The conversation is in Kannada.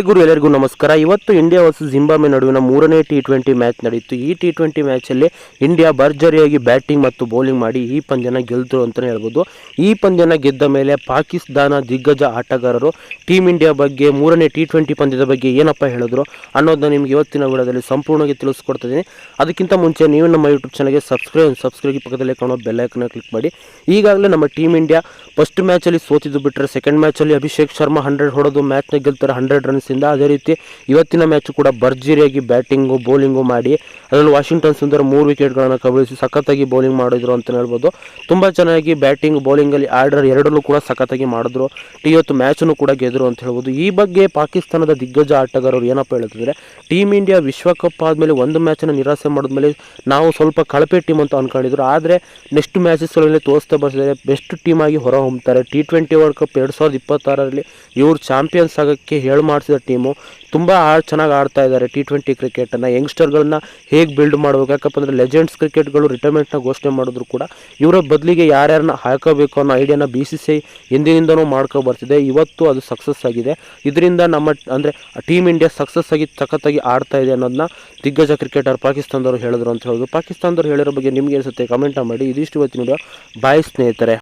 ಹಾಯ್ ಗುರು, ಎಲ್ಲರಿಗೂ ನಮಸ್ಕಾರ. ಇವತ್ತು ಇಂಡಿಯಾ ವರ್ಸಸ್ ಜಿಂಬಾಬ್ವೆ ನಡುವಿನ ಮೂರನೇ ಟಿ ಟ್ವೆಂಟಿ ಮ್ಯಾಚ್ ನಡೆಯಿತು ಈ ಟಿ ಟ್ವೆಂಟಿ ಮ್ಯಾಚಲ್ಲಿ ಇಂಡಿಯಾ ಭರ್ಜರಿಯಾಗಿ ಬ್ಯಾಟಿಂಗ್ ಮತ್ತು ಬೌಲಿಂಗ್ ಮಾಡಿ ಈ ಪಂದ್ಯನ ಗೆಲ್ತರು ಅಂತಲೇ ಹೇಳ್ಬೋದು. ಈ ಪಂದ್ಯನ ಗೆದ್ದ ಮೇಲೆ ಪಾಕಿಸ್ತಾನ ದಿಗ್ಗಜ ಆಟಗಾರರು ಟೀಮ್ ಇಂಡಿಯಾ ಬಗ್ಗೆ ಮೂರನೇ ಟಿ ಟ್ವೆಂಟಿ ಪಂದ್ಯದ ಬಗ್ಗೆ ಏನಪ್ಪ ಹೇಳಿದ್ರು ಅನ್ನೋದನ್ನ ನಿಮ್ಗೆ ಇವತ್ತಿನ ವಿಡಿಯೋದಲ್ಲಿ ಸಂಪೂರ್ಣವಾಗಿ ತಿಳಿಸ್ಕೊಡ್ತಿದ್ದೀನಿ. ಅದಕ್ಕಿಂತ ಮುಂಚೆ ನೀವು ನಮ್ಮ ಯೂಟ್ಯೂಬ್ ಚಾನಲ್ಗೆ ಸಬ್ಸ್ಕ್ರೈಬ್ ಸಬ್ಸ್ಕ್ರೈಬ್ ಪಕ್ಕದಲ್ಲಿ ಕಾಣೋ ಬೆಲ್ಲೈಕನ್ನ ಕ್ಲಿಕ್ ಮಾಡಿ. ಈಗಾಗಲೇ ನಮ್ಮ ಟೀಮ್ ಇಂಡಿಯಾ ಫಸ್ಟ್ ಮ್ಯಾಚಲ್ಲಿ ಸೋತಿದ್ದು ಬಿಟ್ಟರೆ ಸೆಕೆಂಡ್ ಮ್ಯಾಚಲ್ಲಿ ಅಭಿಷೇಕ್ ಶರ್ಮಾ ಹಂಡ್ರೆಡ್ ಹೊಡೆದು ಮ್ಯಾಚ್ನ ಗೆಲ್ತಾರೆ ಹಂಡ್ರೆಡ್ ರನ್ಸಿಂದ ಅದೇ ರೀತಿ ಇವತ್ತಿನ ಮ್ಯಾಚ್ ಕೂಡ ಭರ್ಜರಿಯಾಗಿ ಬ್ಯಾಟಿಂಗು ಬೌಲಿಂಗು ಮಾಡಿ, ಅದರಲ್ಲಿ ವಾಷಿಂಗ್ಟನ್ ಸುಂದರ್ ಮೂರು ವಿಕೆಟ್ಗಳನ್ನು ಕಬಳಿಸಿ ಸಖತ್ತಾಗಿ ಬೌಲಿಂಗ್ ಮಾಡಿದ್ರು ಅಂತ ಹೇಳ್ಬೋದು. ತುಂಬ ಚೆನ್ನಾಗಿ ಬ್ಯಾಟಿಂಗ್ ಬೌಲಿಂಗಲ್ಲಿ ಆರ್ಡರ್ ಎರಡರಲ್ಲೂ ಕೂಡ ಸಖತ್ತಾಗಿ ಮಾಡಿದ್ರು. ಇವತ್ತು ಮ್ಯಾಚನ್ನು ಕೂಡ ಗೆದ್ದರು ಅಂತ ಹೇಳ್ಬೋದು. ಈ ಬಗ್ಗೆ ಪಾಕಿಸ್ತಾನದ ದಿಗ್ಗಜ ಆಟಗಾರರು ಏನಪ್ಪ ಹೇಳ್ತಿದ್ದಾರೆ ಟೀಮ್ ಇಂಡಿಯಾ ವಿಶ್ವಕಪ್ ಆದಮೇಲೆ ಒಂದು ಮ್ಯಾಚನ್ನು ನಿರಾಸೆ ಮಾಡಿದ್ಮೇಲೆ ನಾವು ಸ್ವಲ್ಪ ಕಳಪೆ ಟೀಮ್ ಅಂತ ಅನ್ಕೊಂಡಿದ್ರು. ಆದರೆ ನೆಕ್ಸ್ಟ್ ಮ್ಯಾಚಸ್ಗಳಲ್ಲಿ ತೋರಿಸ್ತಾ ಬರ್ತಿದ್ದಾರೆ. ಬೆಸ್ಟ್ ಟೀಮ್ ಆಗಿ ಹೊರ ಹೊಮ್ತಾರೆ. ಟಿ ಟ್ವೆಂಟಿ ವರ್ಲ್ಡ್ ಕಪ್ ಎರಡು ಸಾವಿರದ ಇಪ್ಪತ್ತಾರರಲ್ಲಿ ಇವರು ಚಾಂಪಿಯನ್ಸ್ ಆಗೋಕ್ಕೆ ಹೇಳಿ ಮಾಡಿಸಿದ ಟೀಮು. ತುಂಬ ಚೆನ್ನಾಗಿ ಆಡ್ತಾ ಇದ್ದಾರೆ ಟಿ ಟ್ವೆಂಟಿ ಕ್ರಿಕೆಟನ್ನು ಯಂಗ್ಸ್ಟರ್ಗಳನ್ನ ಹೇಗೆ ಬಿಲ್ಡ್ ಮಾಡಬೇಕು? ಯಾಕಪ್ಪ ಅಂದರೆ ಲೆಜೆಂಡ್ಸ್ ಕ್ರಿಕೆಟ್ಗಳು ರಿಟೈರ್ಮೆಂಟ್ನ ಘೋಷಣೆ ಮಾಡಿದ್ರು ಕೂಡ ಇವರ ಬದಲಿಗೆ ಯಾರ್ಯಾರನ್ನ ಹಾಕೋಬೇಕು ಅನ್ನೋ ಐಡಿಯಾನ ಬಿ ಸಿ ಸಿ ಹಿಂದಿನಿಂದನೂ ಮಾಡ್ಕೊ ಬರ್ತಿದೆ. ಇವತ್ತು ಅದು ಸಕ್ಸಸ್ ಆಗಿದೆ. ಇದರಿಂದ ನಮ್ಮ ಅಂದರೆ ಟೀಮ್ ಇಂಡಿಯಾ ಸಕ್ಸಸ್ ಆಗಿ ಸಖತ್ತಾಗಿ ಆಡ್ತಾ ಇದೆ ಅನ್ನೋದನ್ನ ದಿಗ್ಗಜ ಕ್ರಿಕೆಟರ್ ಪಾಕಿಸ್ತಾನದವರು ಹೇಳಿದ್ರು ಅಂತ ಹೇಳೋದು ಪಾಕಿಸ್ತಾನದವ್ರು ಹೇಳಿರೋ ಬಗ್ಗೆ ನಿಮ್ಗೆ ಅನಿಸುತ್ತೆ ಕಮೆಂಟ್ ಮಾಡಿ. ಇದಿಷ್ಟು ಇವತ್ತಿನ ಬಾಯ್ ಸ್ನೇಹಿತರೆ.